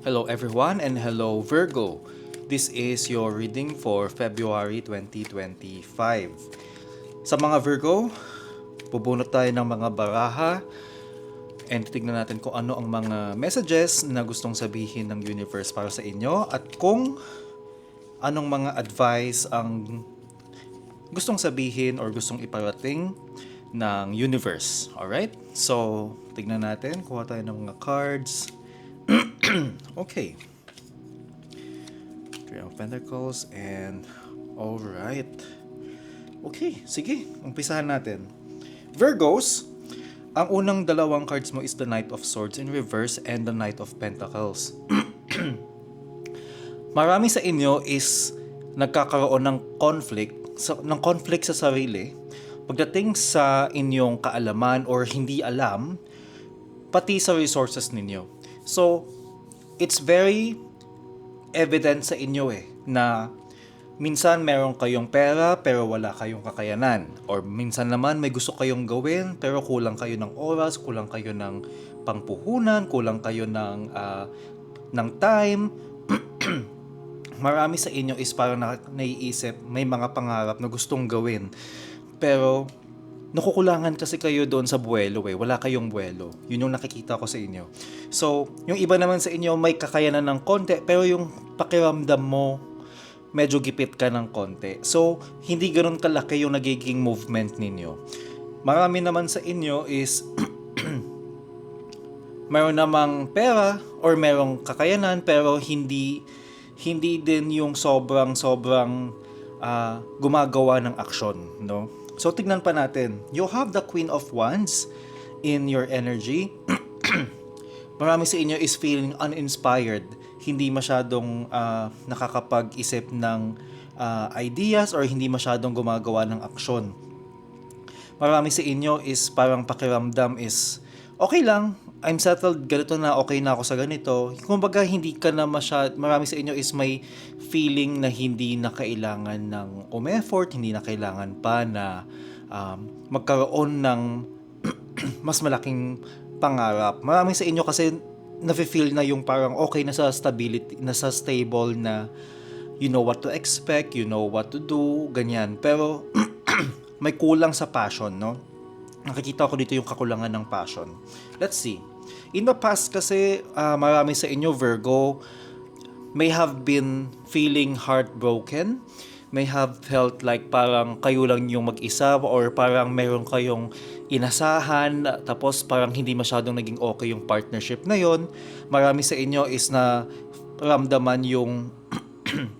Hello everyone and hello Virgo. This is your reading for February 2025. Sa mga Virgo, bubunot tayo ng mga baraha and tignan natin kung ano ang mga messages na gustong sabihin ng universe para sa inyo at kung anong mga advice ang gustong sabihin or gustong iparating ng universe. Alright? So, tignan natin. Kuha tayo ng mga cards. okay. Three of Pentacles and alright. Okay, sige. Umpisahan natin. Virgos, ang unang dalawang cards mo is the Knight of Swords in reverse and the Knight of Pentacles. Marami sa inyo is nagkakaroon ng conflict, sa, ng conflict sa sarili pagdating sa inyong kaalaman or hindi alam, pati sa resources ninyo. So, it's very evident sa inyo eh na minsan meron kayong pera pero wala kayong kakayanan or minsan naman may gusto kayong gawin pero kulang kayo ng oras, kulang kayo ng pangpuhunan, kulang kayo ng ah, ng time. Marami sa inyo is parang na, naiisip may mga pangarap na gustong gawin pero nakukulangan kasi kayo doon sa buwelo eh. Wala kayong buwelo. Yun yung nakikita ko sa inyo. So, yung iba naman sa inyo may kakayanan ng konti, pero yung pakiramdam mo, medyo gipit ka ng konti. So, hindi ganoon kalaki yung nagiging movement ninyo. Marami naman sa inyo is mayroon namang pera or mayroong kakayanan pero hindi hindi din yung sobrang sobrang ah, gumagawa ng aksyon, no? So tignan pa natin. You have the Queen of Wands in your energy. Marami sa inyo is feeling uninspired. Hindi masyadong ah, nakakapag-isip ng ah, ideas or hindi masyadong gumagawa ng aksyon. Marami sa inyo is parang pakiramdam is okay lang, I'm settled, ganito na, okay na ako sa ganito. Kumbaga, hindi ka na masyad, marami sa inyo is may feeling na hindi na kailangan ng um-effort, hindi na kailangan pa na um, magkaroon ng mas malaking pangarap. Marami sa inyo kasi nafe-feel na yung parang okay na sa stability, na sa stable na you know what to expect, you know what to do, ganyan. Pero may kulang sa passion, no? Nakikita ko dito yung kakulangan ng passion. Let's see. In the past kasi, ah, marami sa inyo, Virgo, may have been feeling heartbroken, may have felt like parang kayo lang yung mag-isa or parang meron kayong inasahan tapos parang hindi masyadong naging okay yung partnership na yon. Marami sa inyo is na ramdaman yung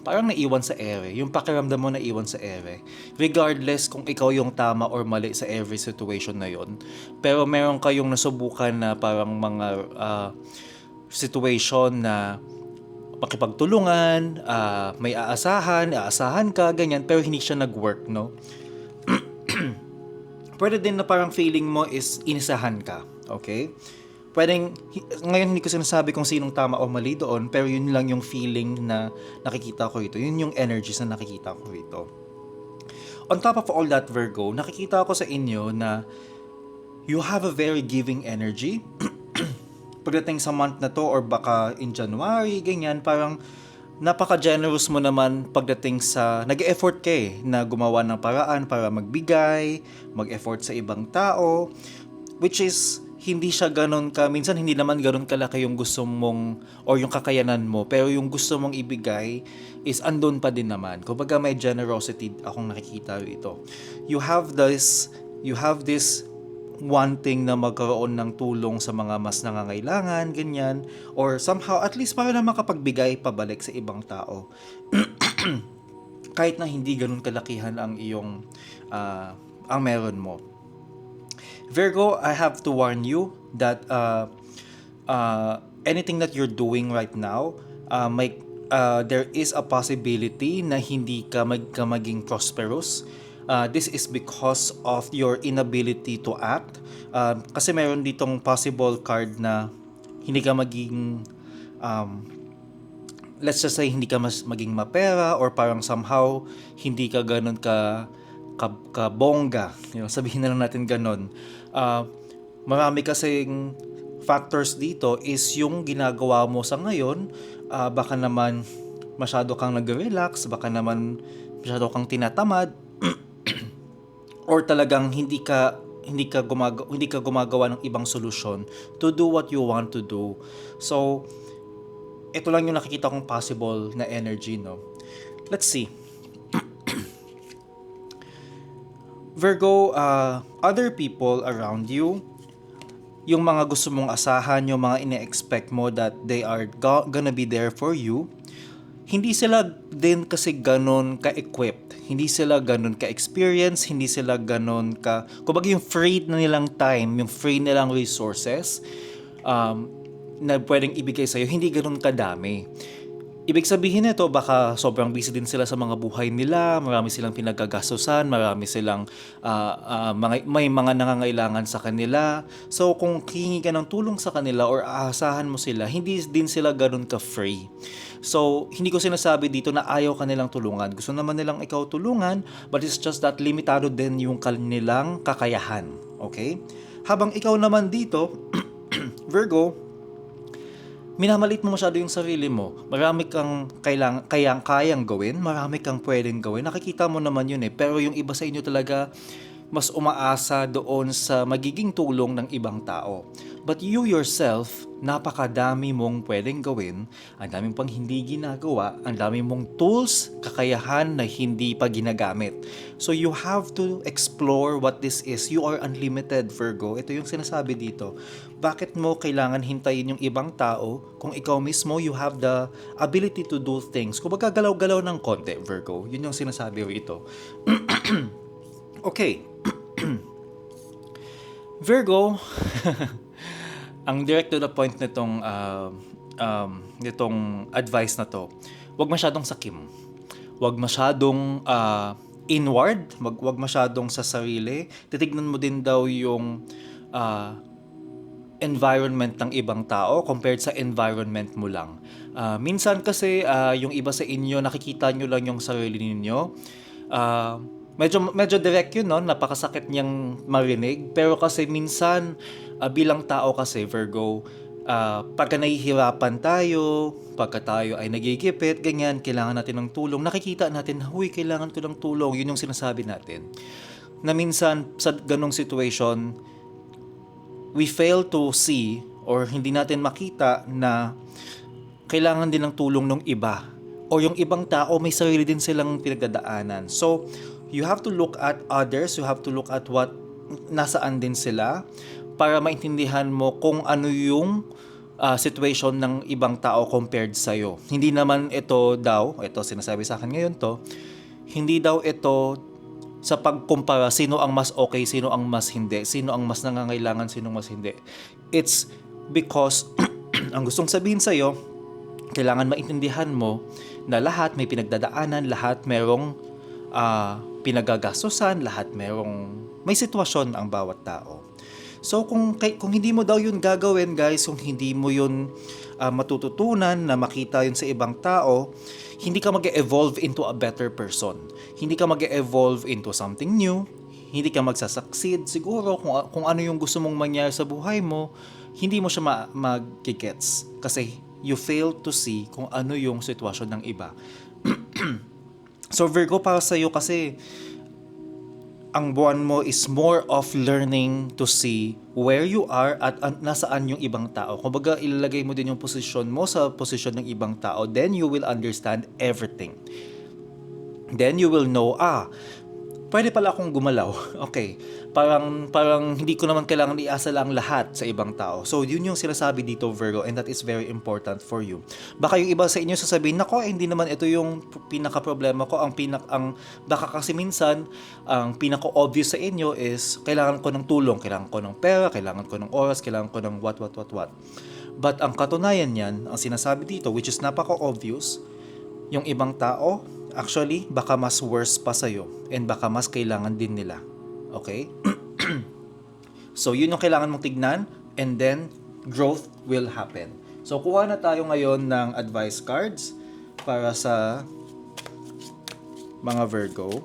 parang naiwan sa ere. Yung pakiramdam mo naiwan sa ere. Regardless kung ikaw yung tama or mali sa every situation na yon. Pero meron kayong nasubukan na parang mga ah, situation na makipagtulungan, ah, may aasahan, aasahan ka, ganyan, pero hindi siya nag-work, no? Pwede din na parang feeling mo is inisahan ka, okay? Pwedeng, ngayon hindi ko sinasabi kung sinong tama o mali doon, pero yun lang yung feeling na nakikita ko rito. Yun yung energies na nakikita ko rito. On top of all that, Virgo, nakikita ko sa inyo na you have a very giving energy. Pagdating sa month na to or baka in January, ganyan, parang napaka-generous mo naman pagdating sa nag-effort ka eh, na gumawa ng paraan para magbigay, mag-effort sa ibang tao, which is hindi siya ganun ka, minsan hindi naman ganun kalaki yung gusto mong or yung kakayanan mo, pero yung gusto mong ibigay is andun pa din naman. Kumbaga may generosity akong nakikita rito. You have this, you have this wanting na magkaroon ng tulong sa mga mas nangangailangan, ganyan, or somehow at least para na makapagbigay pabalik sa ibang tao. Kahit na hindi ganun kalakihan ang iyong ah, ang meron mo. Virgo, I have to warn you that uh, uh, anything that you're doing right now, uh, may, uh, there is a possibility na hindi ka, mag, ka maging prosperous. Uh, this is because of your inability to act. Uh, kasi meron ditong possible card na hindi ka maging um, let's just say hindi ka mas maging mapera or parang somehow hindi ka ganun ka ka, ka bongga. You know, sabihin na lang natin ganun. Ah, marami kasing factors dito is yung ginagawa mo sa ngayon, ah, baka naman masyado kang nag-relax, baka naman masyado kang tinatamad, or talagang hindi ka hindi ka gumagawa hindi ka gumagawa ng ibang solusyon to do what you want to do. So ito lang yung nakikita kong possible na energy, no. Let's see. Virgo, uh, other people around you, yung mga gusto mong asahan, yung mga ine-expect mo that they are go- gonna be there for you, hindi sila din kasi ganun ka-equipped. Hindi sila ganun ka-experience, hindi sila ganun ka... Kumbaga yung free na nilang time, yung free nilang resources um, na pwedeng ibigay sa'yo, hindi ganun kadami. Ibig sabihin nito, baka sobrang busy din sila sa mga buhay nila, marami silang pinagagastusan, marami silang ah, ah, mga, may mga nangangailangan sa kanila. So kung hihingi ka ng tulong sa kanila or aasahan mo sila, hindi din sila ganun ka-free. So, hindi ko sinasabi dito na ayaw ka nilang tulungan. Gusto naman nilang ikaw tulungan, but it's just that limitado din yung kanilang kakayahan. Okay? Habang ikaw naman dito, Virgo, minamalit mo masyado yung sarili mo. Marami kang kailang, kayang kayang gawin, marami kang pwedeng gawin. Nakikita mo naman yun eh. Pero yung iba sa inyo talaga, mas umaasa doon sa magiging tulong ng ibang tao. But you yourself, napakadami mong pwedeng gawin, ang daming pang hindi ginagawa, ang dami mong tools, kakayahan na hindi pa ginagamit. So you have to explore what this is. You are unlimited, Virgo. Ito yung sinasabi dito. Bakit mo kailangan hintayin yung ibang tao kung ikaw mismo you have the ability to do things? Kung galaw-galaw ng konti, Virgo. Yun yung sinasabi rito. okay. Virgo, ang direct to the point nitong uh, um, nitong advice na to, wag masyadong sakim. Wag masyadong uh, inward, wag, wag masyadong sa sarili. Titignan mo din daw yung uh, environment ng ibang tao compared sa environment mo lang. Uh, minsan kasi uh, yung iba sa inyo nakikita nyo lang yung sarili ninyo. Uh, medyo medyo direct yun no, napakasakit niyang marinig. Pero kasi minsan uh, bilang tao kasi Virgo uh, pagka nahihirapan tayo, pagka tayo ay nagigipit, ganyan, kailangan natin ng tulong, nakikita natin, huy, kailangan ko ng tulong, yun yung sinasabi natin. Na minsan, sa ganong situation, we fail to see or hindi natin makita na kailangan din ng tulong ng iba. O yung ibang tao may sarili din silang pinagdadaanan. So, you have to look at others, you have to look at what nasaan din sila para maintindihan mo kung ano yung uh, situation ng ibang tao compared sa iyo. Hindi naman ito daw, ito sinasabi sa akin ngayon to, hindi daw ito sa pagkumpara sino ang mas okay, sino ang mas hindi, sino ang mas nangangailangan, sino mas hindi. It's because ang gustong sabihin sa iyo, kailangan maintindihan mo na lahat may pinagdadaanan, lahat merong uh, pinagagastosan, lahat merong may sitwasyon ang bawat tao. So kung kung hindi mo daw 'yun gagawin, guys, kung hindi mo 'yun uh, matututunan na makita 'yun sa ibang tao, hindi ka mag-evolve into a better person. Hindi ka mag-evolve into something new. Hindi ka magsasucceed. Siguro kung, kung ano yung gusto mong mangyari sa buhay mo, hindi mo siya ma- mag-gets. Kasi you fail to see kung ano yung sitwasyon ng iba. so Virgo, para sa'yo kasi, ang buwan mo is more of learning to see where you are at uh, nasaan yung ibang tao. Kumbaga, ilalagay mo din yung posisyon mo sa posisyon ng ibang tao. Then you will understand everything. Then you will know, ah, pwede pala akong gumalaw. Okay. Parang, parang hindi ko naman kailangan iasa lang lahat sa ibang tao. So, yun yung sinasabi dito, Virgo, and that is very important for you. Baka yung iba sa inyo sasabihin, nako, eh, hindi naman ito yung pinaka-problema ko. Ang pinak, ang, baka kasi minsan, ang pinaka-obvious sa inyo is, kailangan ko ng tulong, kailangan ko ng pera, kailangan ko ng oras, kailangan ko ng what, what, what, what. But ang katunayan niyan, ang sinasabi dito, which is napaka-obvious, yung ibang tao, actually, baka mas worse pa sa'yo and baka mas kailangan din nila. Okay? so, yun yung kailangan mong tignan and then growth will happen. So, kuha na tayo ngayon ng advice cards para sa mga Virgo.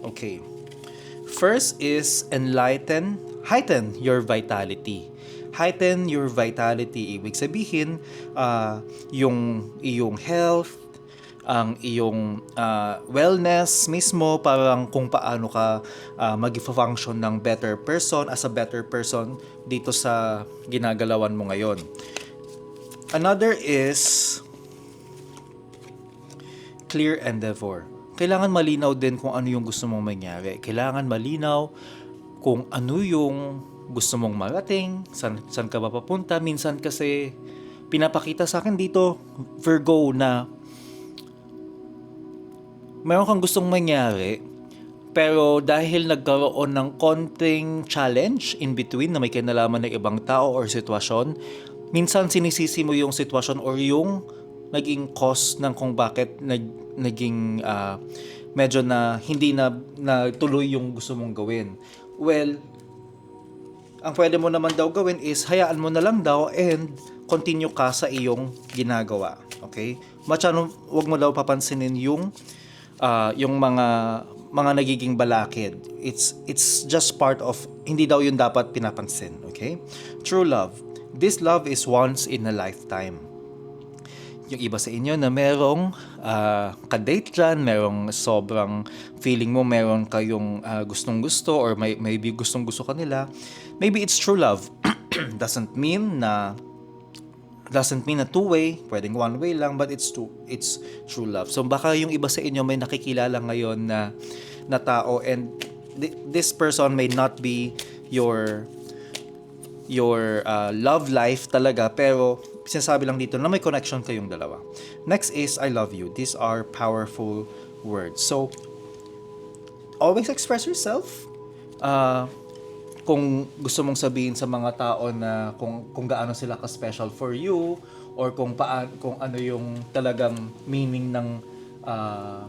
Okay. First is enlighten heighten your vitality. Heighten your vitality, ibig sabihin, ah, yung iyong health, ang iyong ah, wellness mismo, parang kung paano ka ah, mag-function ng better person, as a better person dito sa ginagalawan mo ngayon. Another is clear endeavor. Kailangan malinaw din kung ano yung gusto mong mangyari. Kailangan malinaw kung ano yung gusto mong marating, san, san ka ba papunta. Minsan kasi pinapakita sa akin dito, Virgo, na meron kang gustong mangyari, pero dahil nagkaroon ng konting challenge in between na may kinalaman ng ibang tao or sitwasyon, minsan sinisisi mo yung sitwasyon or yung naging cause ng kung bakit nag, naging ah, medyo na hindi na, na tuloy yung gusto mong gawin. Well, ang pwede mo naman daw gawin is hayaan mo na lang daw and continue ka sa iyong ginagawa. Okay? Masyadong wag mo daw papansinin yung ah, yung mga mga nagiging balakid. It's it's just part of hindi daw yun dapat pinapansin, okay? True love. This love is once in a lifetime yung iba sa inyo na merong ah, kadate dyan, merong sobrang feeling mo, meron kayong ah, gustong gusto or may, maybe gustong gusto kanila, maybe it's true love. Doesn't mean na doesn't mean na two-way, pwedeng one-way lang, but it's two, it's true love. So baka yung iba sa inyo may nakikilala ngayon na na tao and thi- this person may not be your your uh, love life talaga pero sinasabi lang dito na may connection kayong dalawa. Next is I love you. These are powerful words. So always express yourself. Uh, kung gusto mong sabihin sa mga tao na kung kung gaano sila ka special for you or kung paan kung ano yung talagang meaning ng ah,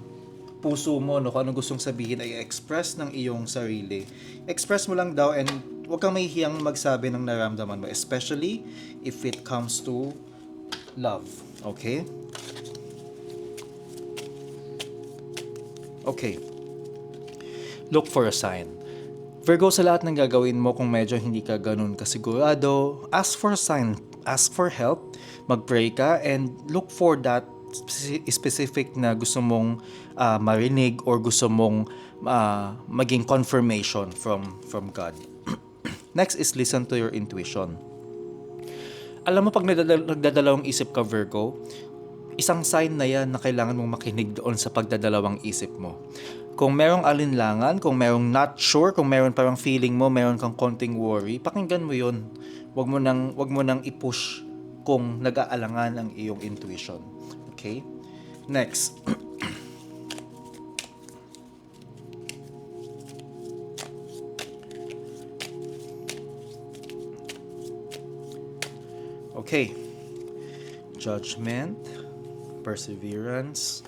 puso mo no kung ano gustong sabihin ay express ng iyong sarili. Express mo lang daw and huwag kang mahihiyang magsabi ng nararamdaman mo especially if it comes to love. Okay? Okay. Look for a sign. Virgo, sa lahat ng gagawin mo kung medyo hindi ka ganun kasigurado, ask for sign, ask for help, mag-pray ka, and look for that speci- specific na gusto mong ah, marinig or gusto mong ah, maging confirmation from from God. Next is listen to your intuition. Alam mo pag nagdadal- nagdadalawang isip ka Virgo, isang sign na yan na kailangan mong makinig doon sa pagdadalawang isip mo. Kung merong alinlangan, kung merong not sure, kung meron parang feeling mo, meron kang konting worry, pakinggan mo yun. Wag mo nang, wag mo nang i-push kung nag-aalangan ang iyong intuition. Okay? Next. Okay. Judgment, perseverance,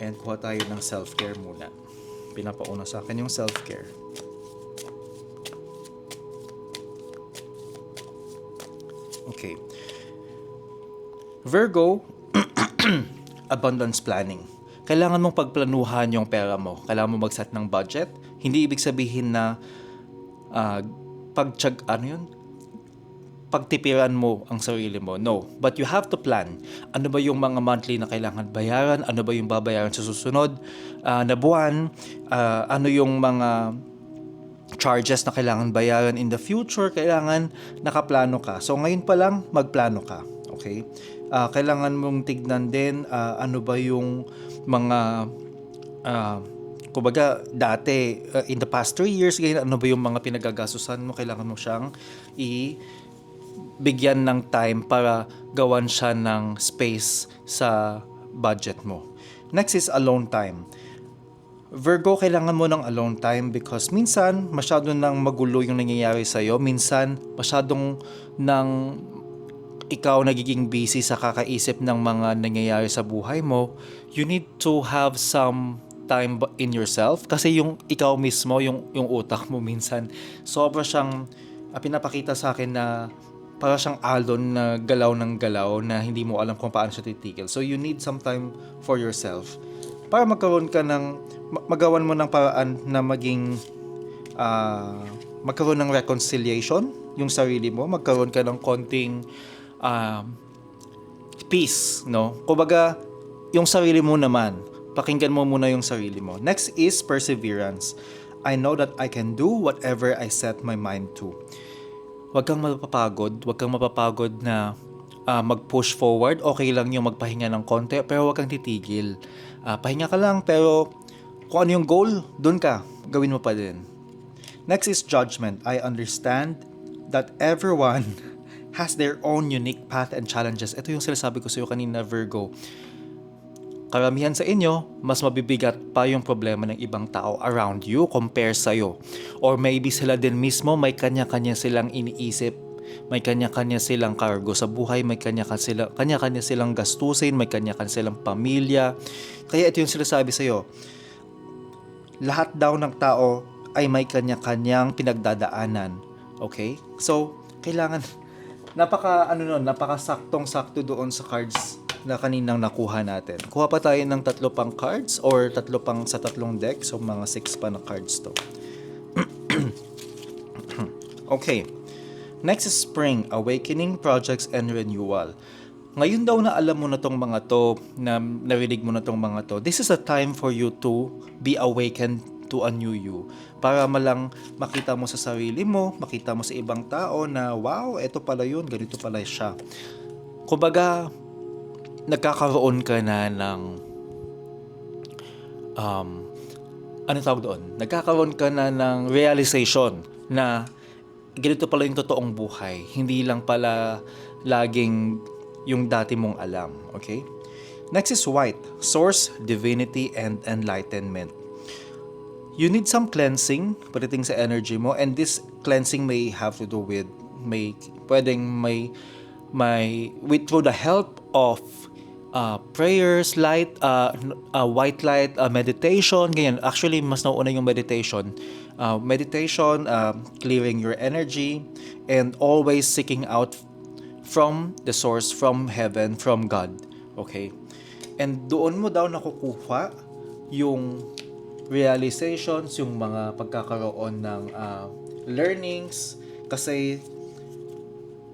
and kuha tayo ng self-care muna. Pinapauna sa akin yung self-care. Okay. Virgo, abundance planning. Kailangan mong pagplanuhan yung pera mo. Kailangan mo mag-set ng budget. Hindi ibig sabihin na ah, pagtiyag, ano yun? Pagtipiran mo ang sarili mo. No. But you have to plan. Ano ba yung mga monthly na kailangan bayaran? Ano ba yung babayaran sa susunod ah, na buwan? Ah, ano yung mga charges na kailangan bayaran in the future? Kailangan nakaplano ka. So ngayon pa lang, magplano ka. Okay? Ah, kailangan mong tignan din ah, ano ba yung mga ah, kumbaga dati uh, in the past three years ganyan ano ba yung mga pinagagastusan mo kailangan mo siyang i bigyan ng time para gawan siya ng space sa budget mo. Next is alone time. Virgo, kailangan mo ng alone time because minsan masyado nang magulo yung nangyayari sa'yo. Minsan masyadong nang ikaw nagiging busy sa kakaisip ng mga nangyayari sa buhay mo. You need to have some time in yourself kasi yung ikaw mismo, yung, yung utak mo minsan, sobra siyang pinapakita sa akin na para siyang alon na galaw ng galaw na hindi mo alam kung paano siya titigil. So you need some time for yourself para magkaroon ka ng ma- magawan mo ng paraan na maging ah, magkaroon ng reconciliation yung sarili mo, magkaroon ka ng konting um, peace, no? Kumbaga, yung sarili mo naman, pakinggan mo muna yung sarili mo. Next is perseverance. I know that I can do whatever I set my mind to. Huwag kang mapapagod, huwag kang mapapagod na ah, mag-push forward. Okay lang yung magpahinga ng konti, pero huwag kang titigil. Ah, pahinga ka lang, pero kung ano yung goal, dun ka. Gawin mo pa din. Next is judgment. I understand that everyone has their own unique path and challenges. Ito yung sinasabi ko sa iyo kanina, Virgo. Karamihan sa inyo, mas mabibigat pa yung problema ng ibang tao around you compare sa'yo. Or maybe sila din mismo may kanya-kanya silang iniisip may kanya-kanya silang cargo sa buhay, may kanya-kanya silang, kanya-kanya silang gastusin, may kanya-kanya silang pamilya. Kaya ito yung sinasabi sa'yo, lahat daw ng tao ay may kanya-kanyang pinagdadaanan. Okay? So, kailangan napaka ano nun, napaka saktong sakto doon sa cards na kaninang nakuha natin. Kuha pa tayo ng tatlo pang cards or tatlo pang sa tatlong deck. So, mga six pa na cards to. okay. Next is spring, awakening, projects, and renewal. Ngayon daw na alam mo na tong mga to, na narinig mo na tong mga to, this is a time for you to be awakened to a new you. Para malang makita mo sa sarili mo, makita mo sa ibang tao na, wow, eto pala yun, ganito pala siya. Kumbaga, nagkakaroon ka na ng um, ano tawag doon? Nagkakaroon ka na ng realization na ganito pala yung totoong buhay. Hindi lang pala laging yung dati mong alam. Okay? Next is white. Source, divinity, and enlightenment. You need some cleansing pagdating sa energy mo and this cleansing may have to do with may pwedeng may may with through the help of uh, prayers, light, uh, uh, white light, uh, meditation, ganyan. Actually, mas nauuna yung meditation. Uh, meditation, uh, clearing your energy, and always seeking out from the source, from heaven, from God. Okay? And doon mo daw nakukuha yung realizations, yung mga pagkakaroon ng uh, learnings, kasi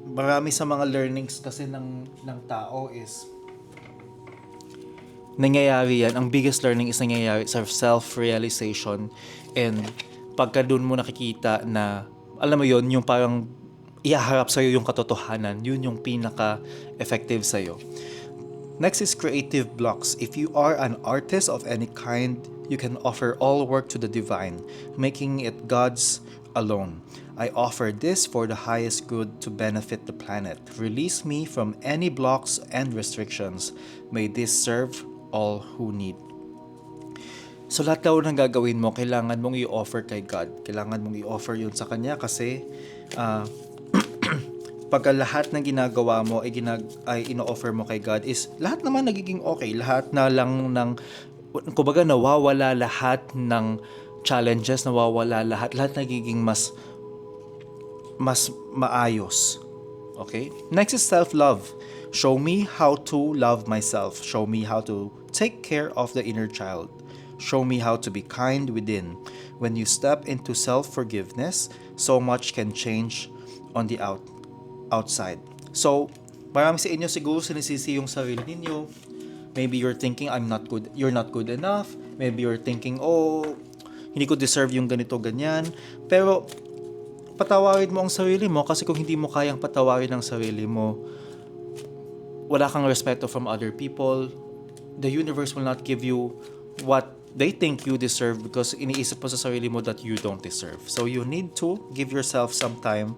marami sa mga learnings kasi ng ng tao is nangyayari yan, ang biggest learning is nangyayari sa self-realization and pagka doon mo nakikita na, alam mo yon yung parang ihaharap sa'yo yung katotohanan, yun yung pinaka-effective sa'yo. Next is creative blocks. If you are an artist of any kind, you can offer all work to the divine, making it God's alone. I offer this for the highest good to benefit the planet. Release me from any blocks and restrictions. May this serve all who need. So lahat daw ng gagawin mo, kailangan mong i-offer kay God. Kailangan mong i-offer yun sa Kanya kasi uh, pagka lahat ng ginagawa mo ay, ginag ay ino-offer mo kay God is lahat naman nagiging okay. Lahat na lang ng, kumbaga nawawala lahat ng challenges, nawawala lahat. Lahat nagiging mas mas maayos. Okay? Next is self-love. Show me how to love myself. Show me how to take care of the inner child. Show me how to be kind within. When you step into self-forgiveness, so much can change on the out outside. So, marami sa inyo siguro sinisisi yung sarili ninyo. Maybe you're thinking, I'm not good, you're not good enough. Maybe you're thinking, oh, hindi ko deserve yung ganito, ganyan. Pero, patawarin mo ang sarili mo kasi kung hindi mo kayang patawarin ang sarili mo, wala kang respeto from other people, the universe will not give you what they think you deserve because iniisip mo sa sarili mo that you don't deserve. So you need to give yourself some time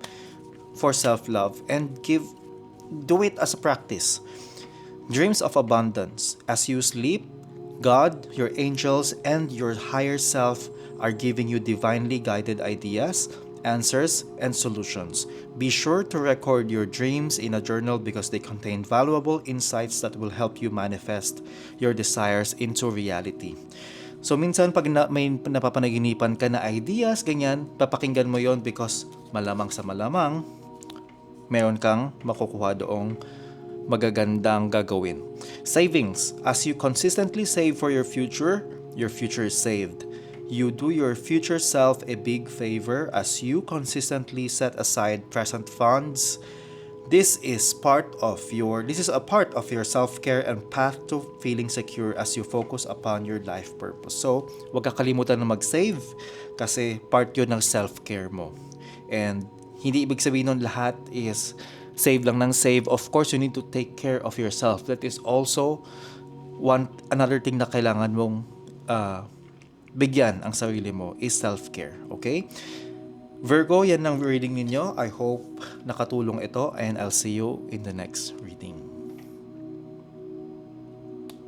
for self-love and give do it as a practice. Dreams of abundance. As you sleep, God, your angels, and your higher self are giving you divinely guided ideas answers, and solutions. Be sure to record your dreams in a journal because they contain valuable insights that will help you manifest your desires into reality. So minsan pag na, may napapanaginipan ka na ideas, ganyan, papakinggan mo yon because malamang sa malamang, meron kang makukuha doong magagandang gagawin. Savings. As you consistently save for your future, your future is saved. You do your future self a big favor as you consistently set aside present funds. This is part of your this is a part of your self-care and path to feeling secure as you focus upon your life purpose. So, huwag kakalimutan na mag-save kasi part 'yun ng self-care mo. And hindi ibig sabihin nun lahat is save lang ng save. Of course, you need to take care of yourself. That is also one another thing na kailangan mong ah, bigyan ang sarili mo is self-care. Okay? Virgo, yan ang reading ninyo. I hope nakatulong ito and I'll see you in the next reading.